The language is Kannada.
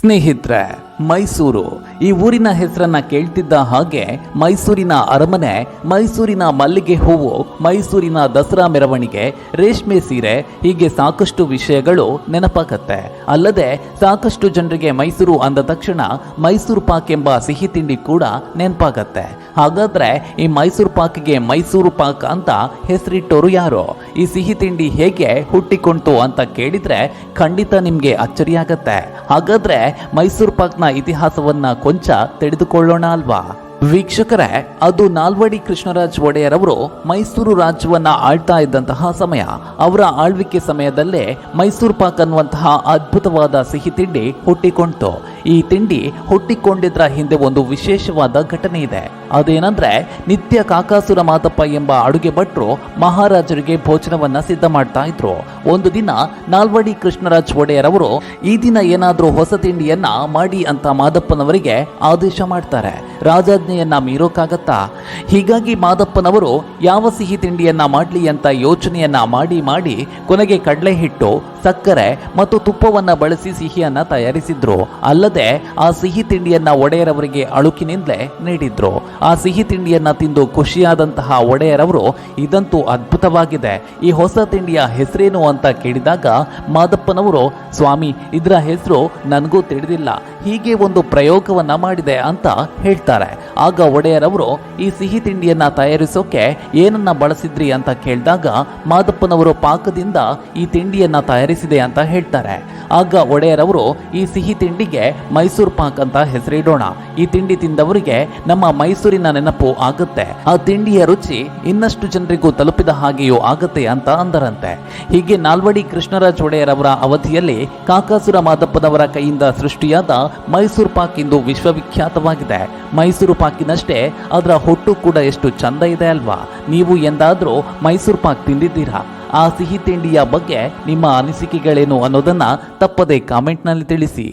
ಸ್ನೇಹಿತರೆ, ಮೈಸೂರು. ಈ ಊರಿನ ಹೆಸರನ್ನ ಕೇಳ್ತಿದ್ದ ಹಾಗೆ ಮೈಸೂರಿನ ಅರಮನೆ, ಮೈಸೂರಿನ ಮಲ್ಲಿಗೆ ಹೂವು, ಮೈಸೂರಿನ ದಸರಾ ಮೆರವಣಿಗೆ, ರೇಷ್ಮೆ ಸೀರೆ ಹೀಗೆ ಸಾಕಷ್ಟು ವಿಷಯಗಳು ನೆನಪಾಗತ್ತೆ. ಅಲ್ಲದೆ ಸಾಕಷ್ಟು ಜನರಿಗೆ ಮೈಸೂರು ಅಂದ ತಕ್ಷಣ ಮೈಸೂರು ಪಾಕ್ ಎಂಬ ಸಿಹಿ ತಿಂಡಿ ಕೂಡ ನೆನಪಾಗತ್ತೆ. ಹಾಗಾದ್ರೆ ಈ ಮೈಸೂರು ಪಾಕ್ಗೆ ಮೈಸೂರು ಪಾಕ್ ಅಂತ ಹೆಸರಿಟ್ಟೋರು ಯಾರು? ಈ ಸಿಹಿ ತಿಂಡಿ ಹೇಗೆ ಹುಟ್ಟಿಕೊಂತು ಅಂತ ಕೇಳಿದ್ರೆ ಖಂಡಿತ ನಿಮಗೆ ಅಚ್ಚರಿಯಾಗತ್ತೆ. ಹಾಗಾದ್ರೆ ಮೈಸೂರು ಪಾಕ್ನ ಇತಿಹಾಸವನ್ನ ಕೊಂಚ ತಿಳಿದುಕೊಳ್ಳೋಣ ಅಲ್ವಾ? ವೀಕ್ಷಕರೇ, ಅದು ನಾಲ್ವಡಿ ಕೃಷ್ಣರಾಜ್ ಒಡೆಯರ್ ಅವರು ಮೈಸೂರು ರಾಜ್ಯವನ್ನ ಆಳ್ತಾ ಇದ್ದಂತಹ ಸಮಯ. ಅವರ ಆಳ್ವಿಕೆ ಸಮಯದಲ್ಲೇ ಮೈಸೂರು ಪಾಕ್ ಅನ್ನುವಂತಹ ಅದ್ಭುತವಾದ ಸಿಹಿ ತಿಂಡಿ ಹುಟ್ಟಿಕೊಂಡಿತು. ಈ ತಿಂಡಿ ಹುಟ್ಟಿಕೊಂಡಿದ್ರ ಹಿಂದೆ ಒಂದು ವಿಶೇಷವಾದ ಘಟನೆ ಇದೆ. ಅದೇನಂದ್ರೆ, ನಿತ್ಯ ಕಾಕಾಸುರ ಮಾದಪ್ಪ ಎಂಬ ಅಡುಗೆ ಭಟ್ರು ಮಹಾರಾಜರಿಗೆ ಭೋಜನವನ್ನ ಸಿದ್ಧ ಮಾಡ್ತಾ ಇದ್ರು. ಒಂದು ದಿನ ನಾಲ್ವಡಿ ಕೃಷ್ಣರಾಜ್ ಒಡೆಯರ್ ಅವರು ಈ ದಿನ ಏನಾದರೂ ಹೊಸ ತಿಂಡಿಯನ್ನ ಮಾಡಿ ಅಂತ ಮಾದಪ್ಪನವರಿಗೆ ಆದೇಶ ಮಾಡ್ತಾರೆ. ರಾಜಾಜ್ಞೆಯನ್ನ ಮೀರೋಕ್ಕಾಗತ್ತಾ? ಹೀಗಾಗಿ ಮಾದಪ್ಪನವರು, ಯಾವ ಸಿಹಿ ತಿಂಡಿಯನ್ನ ಮಾಡಲಿ ಅಂತ ಯೋಚನೆಯನ್ನು ಮಾಡಿ ಮಾಡಿ ಕೊನೆಗೆ ಕಡಲೆ ಹಿಟ್ಟು ಸಕ್ಕರೆ ಮತ್ತು ತುಪ್ಪವನ್ನು ಬಳಸಿ ಸಿಹಿಯನ್ನು ತಯಾರಿಸಿದ್ರು. ಅಲ್ಲದೆ ಆ ಸಿಹಿ ತಿಂಡಿಯನ್ನ ಒಡೆಯರವರಿಗೆ ಅಳುಕಿನಿಂದಲೇ ನೀಡಿದ್ರು. ಆ ಸಿಹಿ ತಿಂಡಿಯನ್ನ ತಿಂದು ಖುಷಿಯಾದಂತಹ ಒಡೆಯರವರು, ಇದಂತೂ ಅದ್ಭುತವಾಗಿದೆ. ಈ ಹೊಸ ತಿಂಡಿಯ ಹೆಸರೇನು ಅಂತ ಕೇಳಿದಾಗ ಮಾದಪ್ಪನವರು, ಸ್ವಾಮಿ, ಇದರ ಹೆಸರು ನನಗೂ ತಿಳಿದಿಲ್ಲ. ಹೀಗೆ ಒಂದು ಪ್ರಯೋಗವನ್ನ ಮಾಡಿದೆ ಅಂತ ಹೇಳ್ತಾರೆ. 再来。ಆಗ ಒಡೆಯರವರು ಈ ಸಿಹಿ ತಿಂಡಿಯನ್ನ ತಯಾರಿಸೋಕೆ ಏನನ್ನ ಬಳಸಿದ್ರಿ ಅಂತ ಕೇಳಿದಾಗ ಮಾದಪ್ಪನವರು ಪಾಕದಿಂದ ಈ ತಿಂಡಿಯನ್ನ ತಯಾರಿಸಿದೆ ಅಂತ ಹೇಳ್ತಾರೆ. ಆಗ ಒಡೆಯರವರು ಈ ಸಿಹಿ ತಿಂಡಿಗೆ ಮೈಸೂರು ಪಾಕ್ ಅಂತ ಹೆಸರಿಡೋಣ. ಈ ತಿಂಡಿ ತಿಂದವರಿಗೆ ನಮ್ಮ ಮೈಸೂರಿನ ನೆನಪು ಆಗುತ್ತೆ. ಆ ತಿಂಡಿಯ ರುಚಿ ಇನ್ನಷ್ಟು ಜನರಿಗೂ ತಲುಪಿದ ಹಾಗೆಯೂ ಆಗುತ್ತೆ ಅಂತ ಅಂದರಂತೆ. ಹೀಗೆ ನಾಲ್ವಡಿ ಕೃಷ್ಣರಾಜ್ ಒಡೆಯರವರ ಅವಧಿಯಲ್ಲಿ ಕಾಕಾಸುರ ಮಾದಪ್ಪನವರ ಕೈಯಿಂದ ಸೃಷ್ಟಿಯಾದ ಮೈಸೂರು ಪಾಕ್ ಇಂದು ವಿಶ್ವವಿಖ್ಯಾತವಾಗಿದೆ. ಮೈಸೂರು ಪಾಕಿನಷ್ಟೇ, ಅದರ ಹೊಟ್ಟು ಕೂಡ ಎಷ್ಟು ಚಂದ ಇದೆ ಅಲ್ವಾ? ನೀವು ಎಂದಾದರೂ ಮೈಸೂರು ಪಾಕ್ ತಿಂದಿದ್ದೀರಾ? ಆ ಸಿಹಿ ತಿಂಡಿಯ ಬಗ್ಗೆ ನಿಮ್ಮ ಅನಿಸಿಕೆಗಳೇನು ಅನ್ನೋದನ್ನ ತಪ್ಪದೆ ಕಾಮೆಂಟ್ನಲ್ಲಿ ತಿಳಿಸಿ.